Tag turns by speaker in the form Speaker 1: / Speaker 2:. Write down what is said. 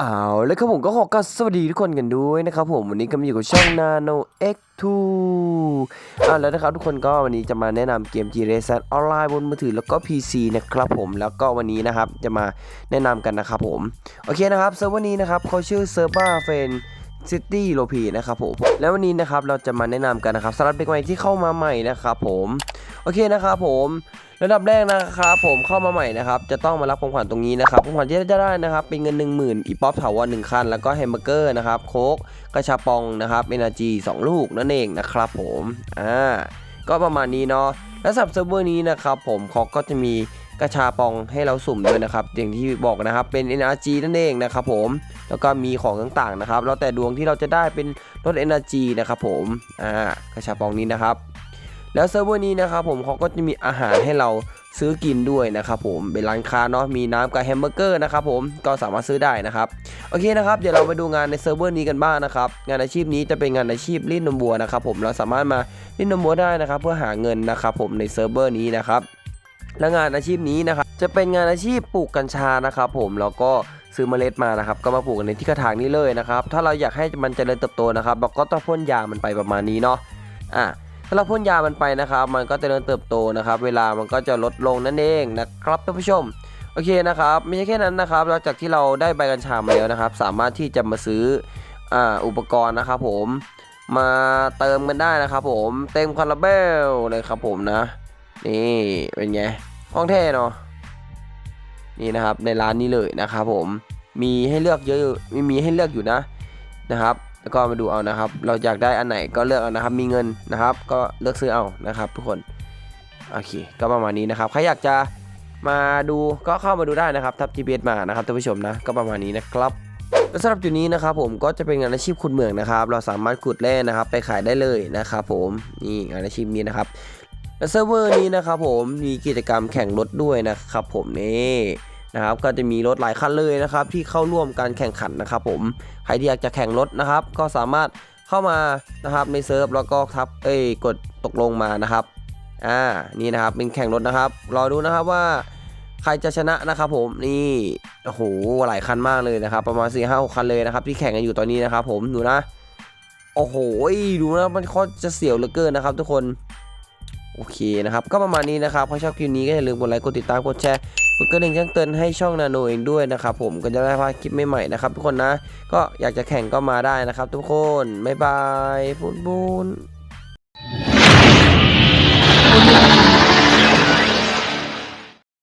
Speaker 1: เอาแล้วครับผมก็ขอกราบสวัสดีทุกคนกันด้วยนะครับผมวันนี้ก็มาอยู่กับช่อง Nano X2 อ่าแล้วนะครับทุกคนก็วันนี้จะมาแนะนำเกม g r a c e ออนไลน์บนมือถือแล้วก็ PC นะครับผมแล้วก็วันนี้นะครับจะมาแนะนำกันนะครับผมโอเคนะครับเซิร์ฟวอร์นี้นะครับเขาชื่อเซิร์ฟเวอร์เฟนซิตี้โลพีนะครับผมแล้ววันนี้นะครับเราจะมาแนะนำกันนะครับสำหรับเด็กใหม่ที่เข้ามาใหม่นะครับผม อเคนะครับผมระดับแรกนะครับผมเข้ามาใหม่นะครับจะต้องมารับของขวัญตรงนี้นะครับของขวัญที่จะได้นะครับเป็นเงิน 1 0,000อีป๊อปถาวรหนึ่งคัน แล้วก็แฮมเบอร์เกอร์นะครับโค้กกระชาปองนะครับเอเนอร์จีสองลูกนั่นเองนะครับผมอ่าก็ประมาณนี้เนาะและสำหรับเซิร์ฟเวอร์นี้นะครับผมเขาก็จะมีกระชาปองให้เราสุ่มด้วยนะครับอย่างที่บอกนะครับเป็น NRG นั่นเองนะครับผมแล้วก็มีของต่างๆนะครับแล้วแต่ดวงที่เราจะได้เป็นรถ NRG นะครับผมอ่ากระชาปองนี้นะครับ แล้วเซิร์ฟเวอร์นี้นะครับผมเขาก็จะมีอาหารให้เราซื้อกินด้วยนะครับผมเป็นร้านค้าเนาะมีน้ำกับแฮมเบอร์เกอร์นะครับผมก็สามารถซื้อได้นะครับโอเคนะครับเดี๋ยวเราไปดูงานในเซิร์ฟเวอร์นี้กันบ้างนะครับงานอาชีพนี้จะเป็นงานอาชีพรีดนมวัวนะครับผมเราสามารถมารีดนมวัวได้นะครับ เพื่อหาเงินนะครับผมในเซิร์ฟเวอร์นี้นะครับและงานอาชีพนี้นะครับจะเป็นงานอาชีพปลูกกัญชานะครับผมแล้วก็ซื้อเมล็ดมานะครับก็มาปลูกในที่กระถางนี้เลยนะครับถ้าเราอยากให้มันเจริญเติบโตนะครับเราก็ต้องพ่นยามันไปประมาณนี้เนาะอะ ถ้าเราพ่นยามันไปนะครับ มันก็จะเริ่มเติบโตนะครับ เวลามันก็จะลดลงนั่นเองนะครับท่านผู้ชมโอเคนะครับไม่ใช่แค่นั้นนะครับหลังจากที่เราได้ใบกัญชามาแล้วนะครับ สามารถที่จะมาซื้ออ่าอุปกรณ์นะครับผมมาเติมกันได้นะครับ ผมเต็มคาราเบลเลยครับผมนะ นี่เป็นไงของแท้เนาะนี่นะครับในร้านนี้เลยนะครับผมมีให้เลือกเยอะมีมีให้เลือกอยู่นะนะครับ แล้วก็มาดูเอานะครับ เราอยากได้อันไหนก็เลือกเอานะครับ มีเงินนะครับ ก็เลือกซื้อเอานะครับ ทุกคน โอเค ก็ประมาณนี้นะครับ ใครอยากจะมาดูก็เข้ามาดูได้นะครับ ทับ GPS มานะครับท่านผู้ชมนะ ก็ประมาณนี้นะครับและสำหรับจุดนี้นะครับผมก็จะเป็นงานอาชีพขุดเหมืองนะครับ เราสามารถขุดแร่นะครับ ไปขายได้เลยนะครับผมนี่งานอาชีพนี้นะครับและเซิร์ฟเวอร์นี้นะครับผมมีกิจกรรมแข่งรถด้วยนะครับผมนี่ นะครับก็จะมีรถหลายคันเลยนะครับที่เข้าร่วมการแข่งขันนะครับผมใครที่อยากจะแข่งรถนะครับ ก็สามารถเข้ามานะครับในเซิร์ฟแล้วก็ทับเอ้ยกดตกลงมานะครับอ่านี่นะครับเป็นแข่งรถนะครับรอดูนะครับว่าใครจะชนะนะครับผมนี่โอ้โหหลายคันมากเลยนะครับ ประมาณ4ี่ห้าคันเลยนะครับ ที่แข่งกันอยู่ตอนนี้นะครับ ผมดูนะ โอ้โหดูนะมันโคตรจะเสียวเหลือเกินนะครับ ทุกคนโอเคนะครับ ก็ประมาณนี้นะครับถ้าชอบคลิปนี้ก็อย่าลืมกดไลค์กดติดตามกดแชร์ กดกระดิ่งแจ้งเตือนให้ช่องนาโนเองด้วยนะครับผมก็จะได้พลาดคลิปใหม่ๆนะครับทุกคนนะ ก็อยากจะแข่งก็มาได้นะครับ ทุกคนบ๊ายบายปุ้นปุ้น